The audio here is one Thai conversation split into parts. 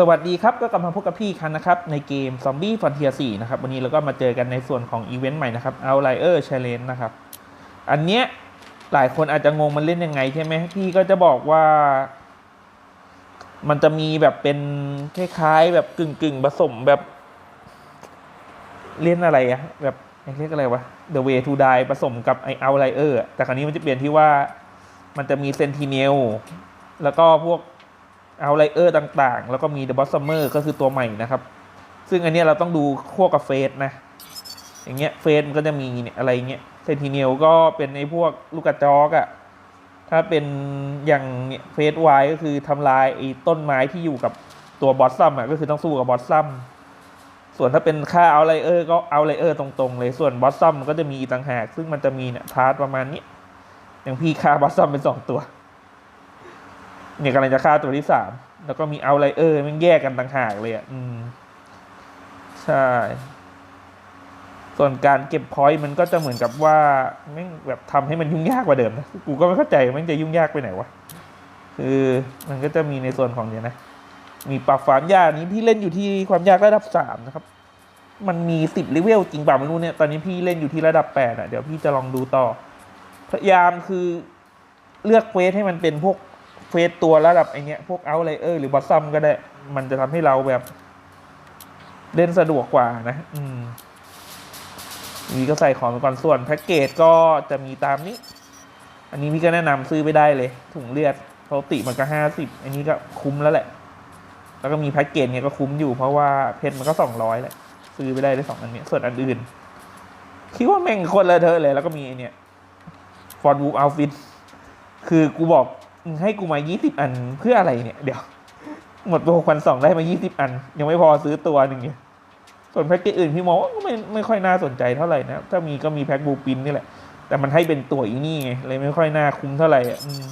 สวัสดีครับ ก็กลับมาพบกับพี่คันนะครับ ในเกม Zombie Frontier 4นะครับ วันนี้เราก็มาเจอกันในส่วนของอีเวนต์ใหม่นะครับ Outlier Challenge นะครับ อันเนี้ยหลายคนอาจจะงงมันเล่นยังไงใช่ไหมพี่ก็จะบอกว่า มันจะมีแบบเป็นคล้ายๆ แบบกึ่งกึ่งๆผสมแบบเล่นอะไรอะแบบเรียกอะไรวะ The Way to Die ผสมกับไอ Outlier อะแต่คราวนี้มันจะเปลี่ยนที่ว่ามันจะมี Sentinel แล้วก็พวก เอาไลเออร์ต่างๆ แล้วก็มี The b o s s u m e r ก็คือตัวใหม่นะครับ ซึ่งอันนี้เราต้องดูขั้วกับเฟสนะ อย่างเงี้ยเฟสมันก็จะมีเนี่ยอะไรเงี้ยเซนติเนียลก็เป็นไอ้พวกลูกกระจอกอะถ้าเป็นอย่างเนี่ยเฟสไวก็คือทำลายไอ้ต้นไม้ที่อยู่กับตัวบอสซัมอะก็คือต้องสู้กับบอสซัมส่วนถ้าเป็นค่าเอาไลเออร์ก็เอาไลเออร์ตรงๆเลยส่วนบอสซัมก็จะมีอีกต่างหาก ซึ่งมันจะมีเนี่ยทาร์ตประมาณนี้อย่างพี่ค่าบอสซัมเป็นสองตัว เนี่ยกำลังจะฆ่าตัวที่สามแล้วก็มีเอาไลเออร์มันแยกกันต่างหากเลยอะอืม ใช่ ส่วนการเก็บพอยต์มันก็จะเหมือนกับว่าแม่งแบบทำให้มันยุ่งยากกว่าเดิมนะกูก็ไม่เข้าใจมันจะยุ่งยากไปไหนวะคือมันก็จะมีในส่วนของเนี้ยนะ มีปรับความยากนี้พี่เล่นอยู่ที่ความยากระดับสามนะครับ มันมีสิบเลเวลจริงเปล่าไม่รู้เนี่ย ตอนนี้พี่เล่นอยู่ที่ระดับแปดอะเดี๋ยวพี่จะลองดูต่อ พยายามคือเลือกเควสให้มันเป็นพวก เฟสตัวระดับไอเนี้ยพวกเอาไลเออร์หรือบอสซัมก็ได้ มันจะทำให้เราแบบ เล่นสะดวกกว่านะ อืมนี่ก็ใส่ของไปก่อนส่วนแพ็กเกจก็จะมีตามนี้ อันนี้พี่ก็แนะนำซื้อไปได้เลย ถุงเลือดปกติมันก็ห้าสิบอันนี้ก็คุ้มแล้วแหละ แล้วก็มีแพ็กเกจเนี่ยก็คุ้มอยู่เพราะว่าเพชรมันก็สองร้อยแหละ ซื้อไปได้เลยสองอันเนี้ยส่วนอันอื่นคิดว่าแม่งคนละเธอะเลย แล้วก็มีไอเนี่ยฟอนวูฟเอาฟิตคือกูบอก มึงให้กูมายี่สิบอันเพื่ออะไรเนี่ย เดี๋ยว หมดไปหกพันสองได้มายี่สิบอัน ยังไม่พอซื้อตัวหนึ่งเนี่ยส่วนแพ็กเกจอื่นพี่มองว่าไม่ไม่ค่อยน่าสนใจเท่าไหร่นะ ถ้ามีก็มีแพ็กบูปินนี่แหละ แต่มันให้เป็นตัวอีนี่ไงเลยไม่ค่อยน่าคุ้มเท่าไหร่อะอืม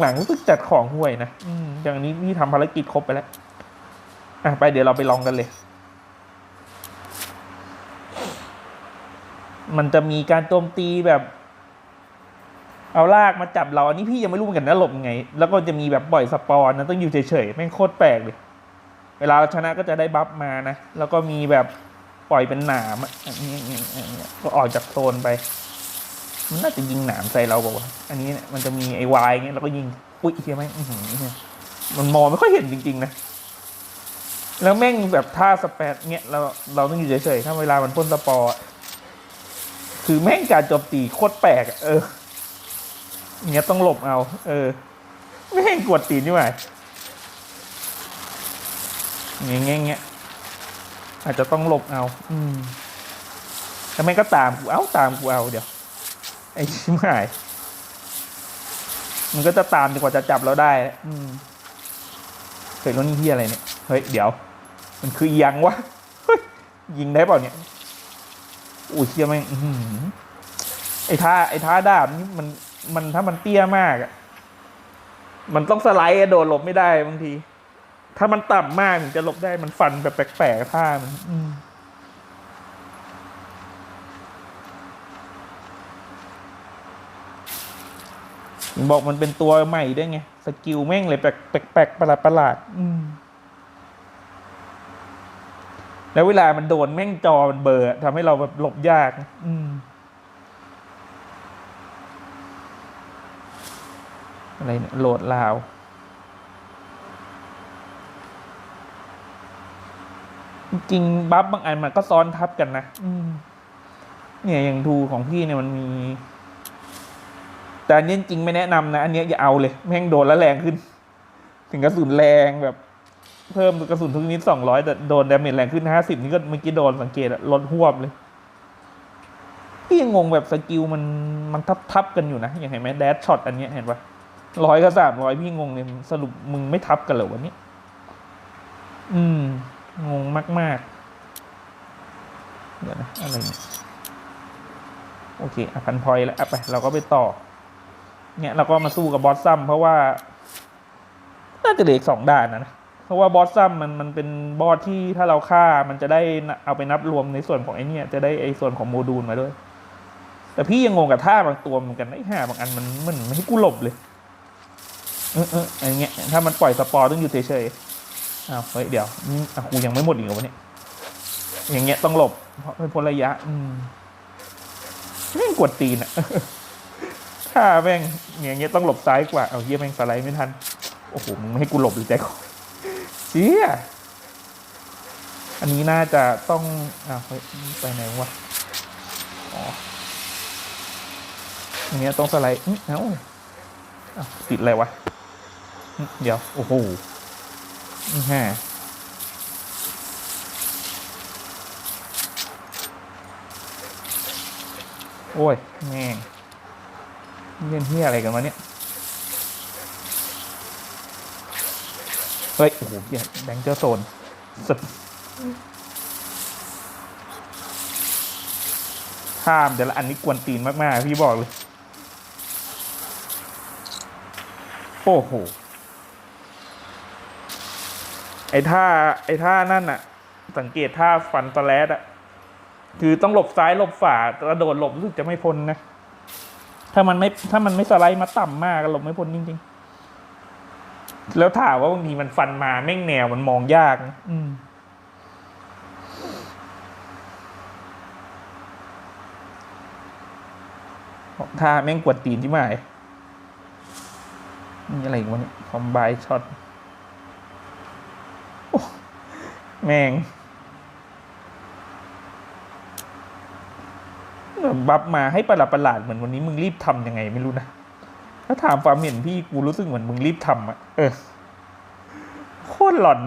หลังๆรู้สึกจัดของห่วยนะอืมอย่างนี้พี่ทำภารกิจครบไปแล้วอะไปเดี๋ยวเราไปลองกันเลย มันจะมีการโจมตีแบบ เอาลากมาจับเราอันนี้พี่ยังไม่รู้เหมือนกันนะหลบยังไง แล้วก็จะมีแบบปล่อยสปอนนะต้องอยู่เฉยๆแม่งโคตรแปลกเลยเวลาเราชนะก็จะได้บัฟมานะ แล้วก็มีแบบปล่อยเป็นหนามอะอันนี้อย่างเงี้ยอย่างเงี้ยก็ออกจากโซนไป มันน่าจะยิงหนามใส่เราบอกว่า อันนี้เนี่ยมันจะมีไอ้วายเงี้ยแล้วก็ยิง อุ้ยเฮียแม่งอื้อหือเหี้ยมันมองไม่ค่อยเห็นจริง ๆ นะ แล้วแม่งแบบท่าสเปดเงี้ยเราเราต้องอยู่เฉยๆถ้าเวลามันพ่นสปอร์คือแม่งการโจมตีโคตรแปลกเออ เออเงี้ยต้องหลบเอา เออ ไม่ให้กวดตีนนี่หว่าเงี้ยเงี้ยเงี้ยอาจจะต้องหลบเอา อืมแต่แม่ก็ตามกูเอาตามกูเอาเดี๋ยว ไอ้ชิมหาย มันก็จะตามจนกว่าจะจับเราได้ อืมเฮ้ยรถนี่ที่อะไรเนี่ย เฮ้ย เดี๋ยว มันคือยังวะเฮ้ยยิงได้เปล่าเนี่ยอุ้ยเชี่ยแม่งไอ้ท่าไอ้ท่าดาบนี่มัน มันถ้ามันเตี้ยมากอะมันต้องสไลด์อะโดดหลบไม่ได้บางที ถ้ามันต่ำมากถึงจะหลบได้มันฟันแบบแปลกๆท่ามันมบอกมันเป็นตัวใหม่ด้วยไง สกิลแม่งเลยแปลกแปลกๆประหลาดประหลาดๆแล้วเวลามันโดนแม่งจอมันเบอร์ทำให้เราแบบหลบยาก อืม อะไรเนี่ยโหลดลาวจริงๆบัฟบางอันมันก็ซ้อนทับกันนะอืมเนี่ยอย่างดูของพี่เนี่ยมันมี แต่อันนี้จริงไม่แนะนำนะ อันเนี้ยอย่าเอาเลย แม่งโดนแล้วแรงขึ้น ถึงกระสุนแรงแบบ เพิ่มกระสุนทุกนิดสองร้อยแต่โดนดาเมจแรงขึ้นห้าสิบนี่ก็เมื่อกี้โดนสังเกตอะลดหวบเลย พี่ยังงงแบบสกิลมันมันทับทับๆกันอยู่นะอย่างเห็นไหมแดชช็อตอันเนี้ยเห็นปะ ร้อยกับสามร้อยพี่งงเลยสรุปมึงไม่ทับกันเหรอวันนี้อืม งงมาก ๆ เดี๋ยวนะอะไรเนี่ยโอเคอพันพอยแล้วไป เราก็ไปต่อ เนี่ยเราก็มาสู้กับบอสซัมเพราะว่า น่าจะเหลืออีกสองด่านนะนะ เพราะว่าบอสซัมมันมันเป็นบอสที่ถ้าเราฆ่ามันจะได้เอาไปนับรวมในส่วนของไอเนี่ย จะได้ไอส่วนของโมดูลมาด้วย แต่พี่ยังงงกับท่าบางตัวเหมือนกันไอห่าบางอันมันมันไม่ให้กูหลบเลย เออเอออะไรเงี้ยถ้ามันปล่อยสปอร์ต้องอยู่เฉยอ้าวเฮ้ยเดี๋ยวนี่อะกูยังไม่หมดอีกเหรอวะเนี่ยอย่างเงี้ยต้องหลบเพราะเป็นพ้นระยะ อืมแม่งกดตีนอะถ้าแม่งอย่างเงี้ยต้องหลบซ้ายกว่าเอาเฮียแม่งสไลด์ไม่ทันโอ้โหมึงไม่ให้กูหลบหรือใจคอเชี่ยอันนี้น่าจะต้องอ้าวเฮ้ยไปไหนวะอ๋ออันเนี้ยต้องสไลด์เอ้าติดอะไรวะ เดี๋ยว โอ้โหแห่โอ้ย แม่งเล่นเฮียอะไรกันวะเนี่ย เฮ้ย โอ้โหเหี้ยแบงเจอร์โซนสุดข้ามเดี๋ยวละอันนี้กวนตีนมาก ๆ พี่บอกเลย โอ้โห อ้ท่าไอ้ท่านั่นอะสังเกตท่าฟันตะแลดอะคือต้องหลบซ้ายหลบฝากระโดดหลบรู้สึกจะไม่พ้นนะ ถ้ามันไม่ถ้ามันไม่สไลด์มาต่ำมากก็หลบไม่พ้นจริงๆ แล้วถามว่าบางทีมันฟันมาแม่งแนวมันมองยากนะอืมท่าแม่งกวนตีนที่หมายนี่อะไรอีกวะเนี่ยคอมไบช็อตโอ้ แม่งบัฟมาให้ประหลาดประหลาดๆเหมือนวันนี้มึงรีบทำยังไงไม่รู้นะ ถ้าถามความเห็นพี่กูรู้สึกเหมือนมึงรีบทำอะเออ โคตรหลอน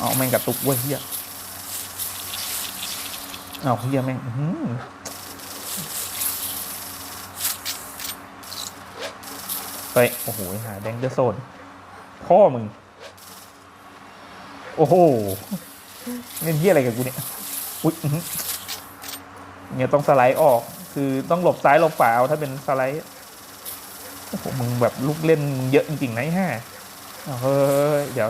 เอาแม่งกระตุกเว้ยเฮียเอาเฮียแม่งอื้ ไปโอ้โหหาแดงเดอร์โซนพ่อมึง โอ้โหเล่นเฮียอะไรกับกูเนี่ยอุ๊ยเนี่ยต้องสไลด์ออก คือต้องหลบซ้ายหลบขวาเอาถ้าเป็นสไลด์โอ้โหมึงแบบลูกเล่นมึงเยอะจริงๆนะไอ้ห่าเฮ้ยเดี๋ยว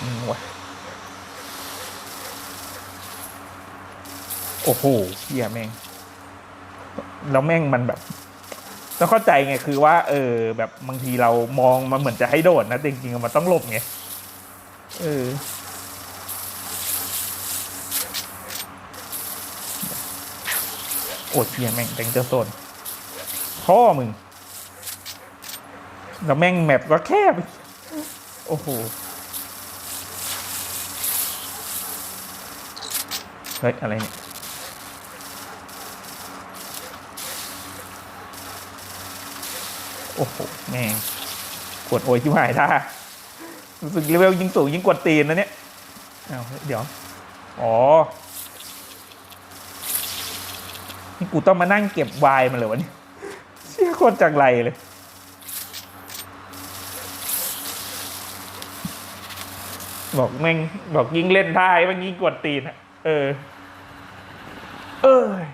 อืมวะ โอ้โหเฮียแม่ง แล้วแม่งมันแบบต้องเข้าใจไงคือว่า เออ แบบบางทีเรามองมันเหมือนจะให้โดดนะแต่จริงๆมันต้องหลบไงเออโอ้เฮียแม่งแดงเจอโซนพ่อมึง แล้วแม่งแมปก็แคบ โอ้โห เฮ้ย อะไรเนี่ย โอ้โหแม่งกดโอยที่หายท่ารู้สึกเลเวลยิ่งสูงยิ่งกดตีนนะเนี่ยอ้าเฮ้ยเดี๋ยว อ๋อ นี่กูต้องมานั่งเก็บวายมันเลยวะเนี่ยเชี่ยโคตรจังไรเลย บอกแม่งบอกยิ่งเล่นท่าให้มันยิ่งกดตีนอะเออ เอ้ย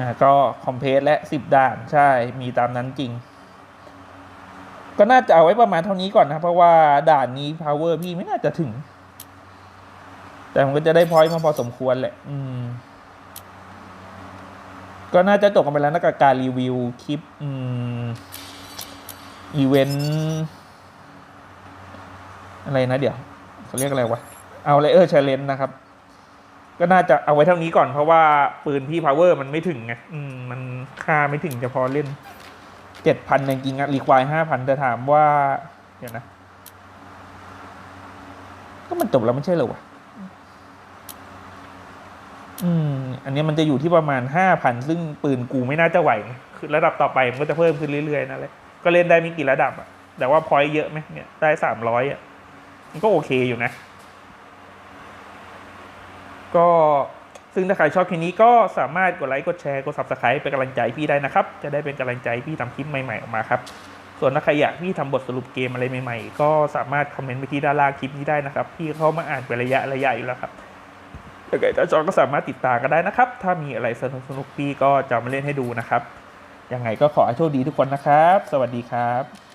อ่าก็คอมเพลตและสิบด่านใช่มีตามนั้นจริง ก็น่าจะเอาไว้ประมาณเท่านี้ก่อนนะ เพราะว่าด่านนี้ power พี่ไม่น่าจะถึง แต่มันก็จะได้พอยต์มาพอสมควรแหละ อืม ก็น่าจะจบกันไปแล้วนะกับการรีวิวคลิป อืม อีเวนต์อะไรนะเดี๋ยวเขาเรียกอะไรวะ เอาเลเออร์เชลเลนนะครับ ก็น่าจะเอาไว้เท่านี้ก่อนเพราะว่าปืนพี่ power มันไม่ถึงไงอืมมันค่าไม่ถึงจะพอเล่นเจ็ดพันจริงๆอะรีควายห้าพันแต่ถามว่า เดี๋ยวนะ ก็มันจบแล้วไม่ใช่เหรอวะอืม อันนี้มันจะอยู่ที่ประมาณห้าพันซึ่งปืนกูไม่น่าจะไหว คือระดับต่อไปมันก็จะเพิ่มขึ้นเรื่อยๆนั่นแหละก็เล่นได้ไม่กี่ระดับอะแต่ว่าพอยเยอะไหมเนี่ยได้สามร้อยอะมันก็โอเคอยู่นะ ก็ซึ่งถ้าใครชอบคลิปนี้ก็สามารถกดไลค์กดแชร์กด subscribe เป็นกำลังใจพี่ได้นะครับ จะได้เป็นกำลังใจพี่ทำคลิปใหม่ๆออกมาครับ ส่วนถ้าใครอยากพี่ทำบทสรุปเกมอะไรใหม่ๆ ก็สามารถคอมเมนต์ไปที่ด้านล่างคลิปนี้ได้นะครับ พี่เข้ามาอ่านเป็นระยะระยะอยู่แล้วครับยังไงถ้าจองก็สามารถติดตามกันได้นะครับ ถ้ามีอะไรสนุกสนุกๆพี่ก็จะมาเล่นให้ดูนะครับยังไงก็ขอให้โชคดีทุกคนนะครับ สวัสดีครับ